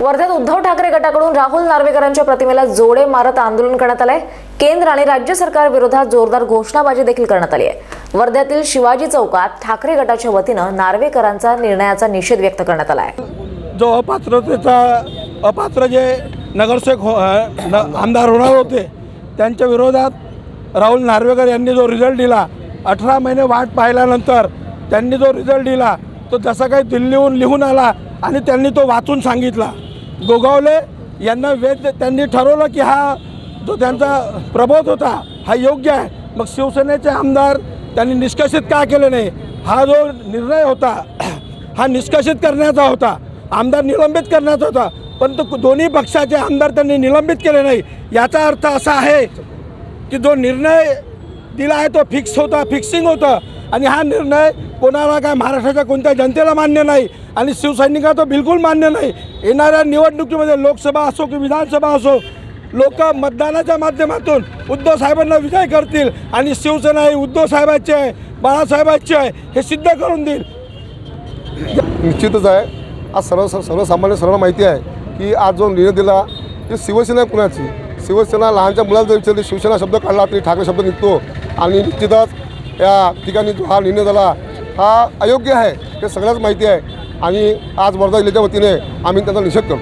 वर्ध्यात उद्धव ठाकरे गटाकडून राहुल नार्वेकरांच्या प्रतिमेला जोडे मारत आंदोलन करण्यात आलंय. केंद्र आणि राज्य सरकार विरोधात जोरदार घोषणाबाजी देखील करण्यात आली आहे. वर्ध्यातील शिवाजी चौकात ठाकरे गटाच्या वतीनं नार्वेकरांचा निर्णयाचा निषेध व्यक्त करण्यात आला आहे जो अपात्रतेचा अपात्र जे नगरसेवक हो आमदार होणार होते त्यांच्या विरोधात राहुल नार्वेकर यांनी जो रिझल्ट दिला अठरा महिने वाट पाहिल्यानंतर त्यांनी जो रिझल्ट दिला तो जसा काही दिल्लीहून लिहून आला आणि त्यांनी तो वाचून सांगितला. गोगावले यांना वेद त्यांनी ठरवलं की हा जो त्यांचा प्रबोध होता हा योग्य आहे. मग शिवसेनेचे आमदार त्यांनी निष्कासित का केले नाही? हा जो निर्णय होता हा निष्कासित करण्याचा होता आमदार निलंबित करण्याचा होता परंतु दोन्ही पक्षाचे आमदार त्यांनी निलंबित केले नाही याचा अर्थ असा आहे की जो निर्णय दिला आहे तो फिक्स होता फिक्सिंग होतं. आणि हा निर्णय कोणाला काय महाराष्ट्राच्या कोणत्या जनतेला मान्य नाही आणि शिवसैनिकाला तो बिलकुल मान्य नाही. येणाऱ्या निवडणुकीमध्ये लोकसभा असो की विधानसभा असो लोक मतदानाच्या माध्यमातून उद्धव साहेबांना विजय करतील आणि शिवसेना ही उद्धव साहेबाची आहे बाळासाहेबांची आहे हे सिद्ध करून देईल. निश्चितच आहे. आज सर्व सर्वसामान्य सर्वांना माहिती आहे की आज जो निर्णय दिला ती शिवसेना कुणाची? शिवसेना लहानच्या मुलाला जर विचारली शिवसेना शब्द काढला तरी ठाकरे शब्द निघतो. आणि निश्चितच या ठिकाणी जो हा निर्णय झाला हा अयोग्य आहे हे सगळ्याच माहिती आहे. आणि आज वर्धा जिल्ह्याच्या वतीने आम्ही त्याचा निषेध करतो.